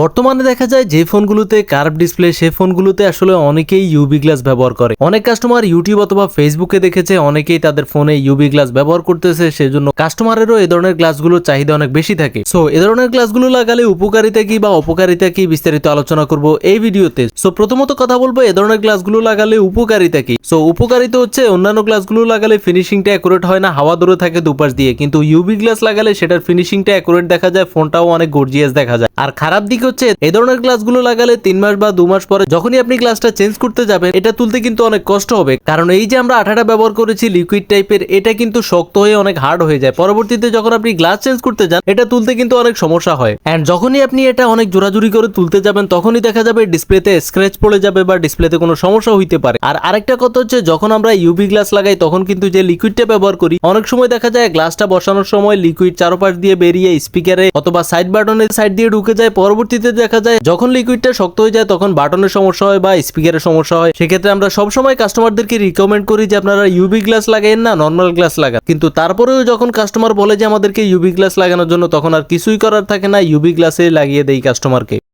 বর্তমানে দেখা যায় যে ফোনগুলোতে কার্ভ ডিসপ্লে সেই ফোনগুলোতে আসলে অনেকেই ইউবি গ্লাস ব্যবহার করে। অনেক কাস্টমার ইউটিউব অথবা ফেসবুকে দেখেছে, অনেকেই তাদের ফোনে ইউবি গ্লাস ব্যবহার করতেছে, সেজন্য কাস্টমারেরও এ ধরনের গ্লাসগুলোর চাহিদা অনেক বেশি থাকে। সো এ ধরনের গ্লাসগুলো লাগালে উপকারিতা কি বা অপকারিতা কি বিস্তারিত আলোচনা করব এই ভিডিওতে। সো প্রথমত কথা বলব, এ ধরনের গ্লাসগুলো লাগালে উপকারিতা কি? সো উপকারিতা হচ্ছে অন্যান্য গ্লাসগুলো লাগালে ফিনিশিংটা অ্যাকুরেট হয় না, হাওয়া দূরে থাকে দুপাশ দিয়ে। কিন্তু ইউবি গ্লাস লাগালে সেটার ফিনিশিংটা অ্যাকুরেট দেখা যায়, ফোনটাও অনেক গর্জিয়াস দেখা যায়। আর খারাপ দিক হচ্ছে এই ধরনের গ্লাসগুলো লাগালে তিন মাস বা দু মাস পরে যখনই আপনি গ্লাসটা চেঞ্জ করতে যাবেন, এটা তুলতে কিন্তু অনেক কষ্ট হবে। কারণ এই যে আমরা আঠাটা ব্যবহার করেছি লিকুইড টাইপের এটা কিন্তু শক্ত হয়ে অনেক হার্ড হয়ে যায়। পরবর্তীতে যখন আপনি গ্লাস চেঞ্জ করতে যান, এটা তুলতে কিন্তু অনেক সমস্যা হয়। এন্ড যখনই আপনি এটা অনেক জোরাজুরি করে তুলতে যাবেন, তখনই দেখা যাবে ডিসপ্লেতে স্ক্র্যাচ পড়ে যাবে বা ডিসপ্লেতে কোনো সমস্যা হইতে পারে। আর আরেকটা কথা হচ্ছে, যখন আমরা ইউভি গ্লাস লাগাই, তখন কিন্তু যে লিকুইডটা ব্যবহার করি, অনেক সময় দেখা যায় গ্লাসটা বসানোর সময় লিকুইড চারপাশ দিয়ে বেরিয়ে স্পিকারে অথবা সাইড বাটনের সাইড দিয়ে ঢুকে যায়। পরবর্তীতে দেখা যায়, যখন লিকুইডটা শক্ত হয়ে যায়, তখন বাটনের সমস্যা হয় বা স্পিকারের সমস্যা হয়। সেক্ষেত্রে আমরা সবসময় কাস্টমারদেরকে রিকমেন্ড করি যে, আপনারা ইউবি গ্লাস লাগাইন না নর্মাল গ্লাস লাগান। কিন্তু তারপরেও যখন কাস্টমার বলে যে, আমাদেরকে ইউবি গ্লাস লাগানোর জন্য, তখন আর কিছুই করার থাকে না ইউবি গ্লাসে লাগিয়ে দেই কাস্টমারকে